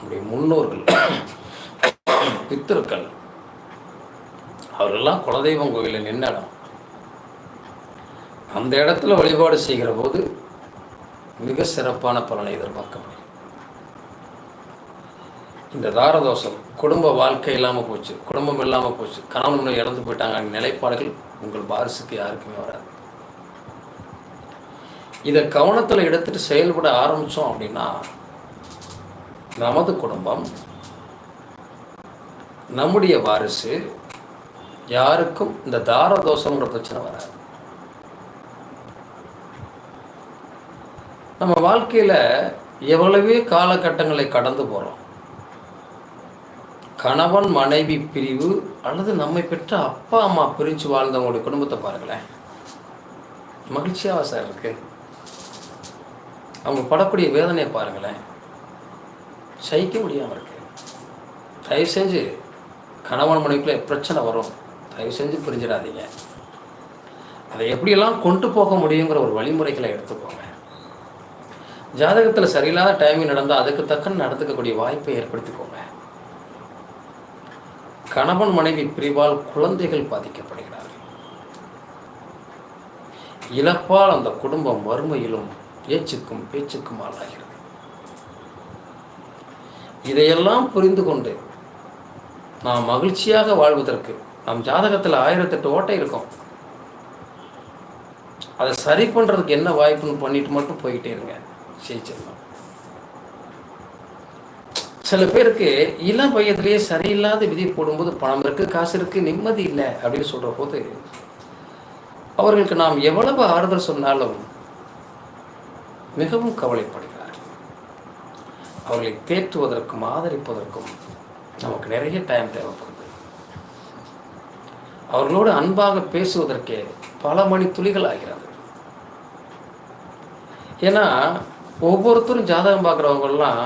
நம்முடைய முன்னோர்கள் பித்திருக்கள் அவரெல்லாம் குலதெய்வம் கோயிலில் நின்ன இடம். அந்த இடத்துல வழிபாடு செய்கிற போது மிக சிறப்பான பலனை எதிர்பார்க்க முடியும் இந்த தாரதோஷம் குடும்ப வாழ்க்கை இல்லாமல் போச்சு குடும்பம் இல்லாமல் போச்சு. கணவன் இறந்து போயிட்டாங்க நிலைப்பாடுகள் உங்கள் வாரிசுக்கு யாருக்குமே வராது. இதை கவனத்தில் எடுத்துட்டு செயல்பட ஆரம்பித்தோம் அப்படின்னா நமது குடும்பம் நம்முடைய வாரிசு யாருக்கும் இந்த தார தோஷங்கிற பிரச்சனை வராது. நம்ம வாழ்க்கையில் எவ்வளவே காலகட்டங்களை கடந்து போகிறோம் கணவன் மனைவி பிரிவு அல்லது நம்மை பெற்ற அப்பா அம்மா பிரிஞ்சு வாழ்ந்தவங்களுடைய குடும்பத்தை பாருங்களேன். மகிழ்ச்சியாக சார் இருக்கு. அவங்க படக்கூடிய வேதனையை பாருங்களேன். சகிக்க முடியாமல் இருக்கு. தயவு செஞ்சு கணவன் மனைவிக்குள்ள பிரச்சனை வரும். தயவு செஞ்சு புரிஞ்சிடாதீங்க. அதை எப்படியெல்லாம் கொண்டு போக முடியுங்கிற ஒரு வழிமுறைகளை எடுத்துக்கோங்க. ஜாதகத்தில் சரியில்லாத டைமிங் நடந்தால் அதுக்கு தக்கன்னு நடந்துக்கக்கூடிய வாய்ப்பை ஏற்படுத்திக்கோங்க. கணவன் மனைவி பிரிவால் குழந்தைகள் பாதிக்கப்படுகிறார்கள். இழப்பால் அந்த குடும்பம் வறுமையிலும் பேச்சுக்கும் பேச்சுக்கும் ஆளாகிறது. இதையெல்லாம் புரிந்து கொண்டு நாம் மகிழ்ச்சியாக வாழ்வதற்கு நம் ஜாதகத்தில் ஆயிரத்தெட்டு ஓட்டை இருக்கும். அதை சரி பண்ணுறதுக்கு என்ன வாய்ப்புன்னு பண்ணிட்டு மட்டும் போய்கிட்டே இருங்க ஜெயிச்சிடலாம். சில பேருக்கு இளம் வயதிலேயே சரியில்லாத விதி போடும்போது பணம் இருக்கு காசு இருக்கு நிம்மதி இல்லை அப்படின்னு சொல்கிற போது அவர்களுக்கு நாம் எவ்வளவு ஆறுதல் சொன்னாலும் மிகவும் கவலைப்படும் அவர்களை தேற்றுவதற்கும் ஆதரிப்பதற்கும் நமக்கு நிறைய டைம் தேவைப்படுது. அவர்களோடு அன்பாக பேசுவதற்கே பல மணி துளிகள் ஆகிறது. ஏன்னா ஒவ்வொருத்தரும் ஜாதகம் பார்க்குறவங்கெல்லாம்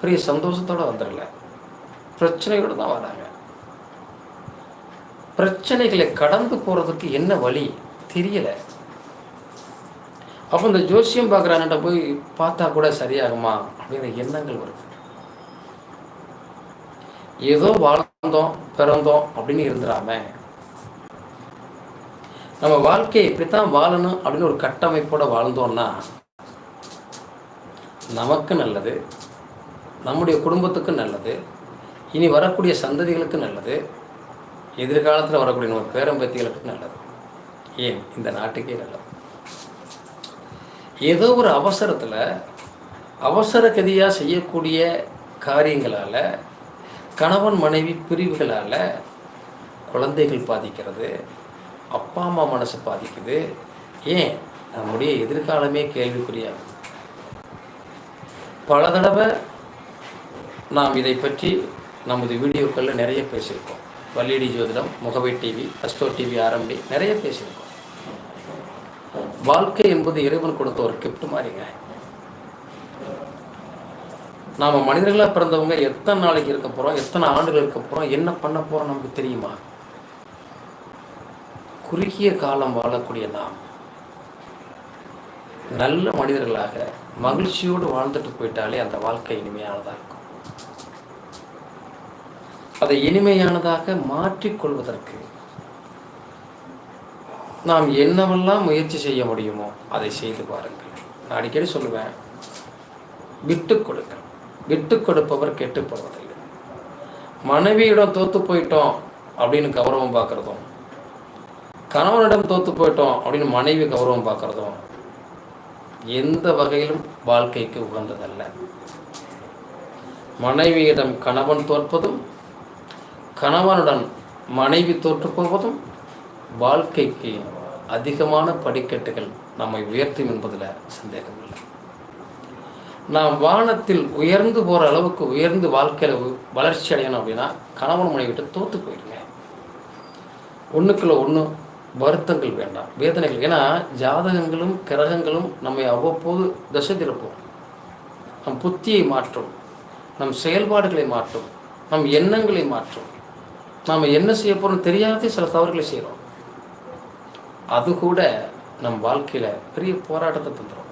பெரிய சந்தோஷத்தோடு வந்துடல பிரச்சனையோடு தான் வராங்க. பிரச்சனைகளை கடந்து போகிறதுக்கு என்ன வழி? தெரியலை. அப்போ இந்த ஜோசியம் பார்க்குறாங்கட்ட போய் பார்த்தா கூட சரியாகுமா? அப்படிங்கிற எண்ணங்கள் வருது. ஏதோ வாழ்ந்தோம் பிறந்தோம் அப்படின்னு இருந்துடாம நம்ம வாழ்க்கையை இப்படித்தான் வாழணும் அப்படின்னு ஒரு கட்டமைப்போட வாழ்ந்தோம்னா நமக்கு நல்லது நம்முடைய குடும்பத்துக்கு நல்லது இனி வரக்கூடிய சந்ததிகளுக்கு நல்லது எதிர்காலத்தில் வரக்கூடிய நம்ம பேரம்பத்திகளுக்கு நல்லது. ஏன்? இந்த நாட்டுக்கே நல்லது. ஏதோ ஒரு அவசரத்தில் அவசர கதியாக செய்யக்கூடிய காரியங்களால் கணவன் மனைவி பிரிவுகளால் குழந்தைகள் பாதிக்கிறது அப்பா அம்மா மனசு பாதிக்குது. ஏன்? நம்முடைய எதிர்காலமே கேள்விக்குறியாகுது பல தடவை நாம் இதை பற்றி நமது வீடியோக்களில் நிறைய பேசியிருக்கோம். வல்லிடி ஜோதிடம் முகவை டிவி அஸ்டோ டிவி ஆரம்பி நிறைய பேசியிருக்கோம். வாழ்க்கை என்பது இறைவன் கொடுத்த ஒரு கிஃப்ட் மாதிரிங்க. நாம் மனிதர்களாக பிறந்தவங்க எத்தனை நாளைக்கு இருக்க போகிறோம் எத்தனை ஆண்டுகள் இருக்க போகிறோம் என்ன பண்ண போகிறோம் நமக்கு தெரியுமா? குறுகிய காலம் வாழக்கூடிய நாம். நல்ல மனிதர்களாக மகிழ்ச்சியோடு வாழ்ந்துட்டு போயிட்டாலே அந்த வாழ்க்கை இனிமையானதாக இருக்கும். அதை இனிமையானதாக மாற்றிக்கொள்வதற்கு நாம் என்னவெல்லாம் முயற்சி செய்ய முடியுமோ அதை செய்து பாருங்கள். நான் அடிக்கடி சொல்லுவேன் விட்டு கொடுங்கள். விட்டு கொடுப்பவர் கெட்டு போவதில்லை. மனைவியிடம் தோத்து போயிட்டோம் அப்படின்னு கௌரவம் பார்க்குறதும் கணவனிடம் தோத்து போயிட்டோம் அப்படின்னு மனைவி கௌரவம் பார்க்குறதும் எந்த வகையிலும் வாழ்க்கைக்கு உகந்ததல்ல. மனைவியிடம் கணவன் தோற்பதும் கணவனுடன் மனைவி தோற்று போவதும் வாழ்க்கைக்கு அதிகமான படிக்கட்டுகள் நம்மை உயர்த்தும் என்பதில் சந்தேகமில்லை நாம் வானத்தில் உயர்ந்து போகிற அளவுக்கு உயர்ந்து வாழ்க்கையில் வளர்ச்சி அடையணும் அப்படின்னா கணவன் மனைவிட்டு தோற்று போயிடுங்க. ஒன்றுக்குள்ள ஒன்று வருத்தங்கள் வேண்டாம் வேதனைகள். ஏன்னா ஜாதகங்களும் கிரகங்களும் நம்மை அவ்வப்போது திசை திருப்போம். நம் புத்தியை மாற்றும் நம் செயல்பாடுகளை மாற்றும் நம் எண்ணங்களை மாற்றும். நாம் என்ன செய்ய போகிறோம் தெரியாதே சில தவறுகளை செய்கிறோம் அது கூட நம் வாழ்க்கையில் பெரிய போராட்டத்தை தந்துடும்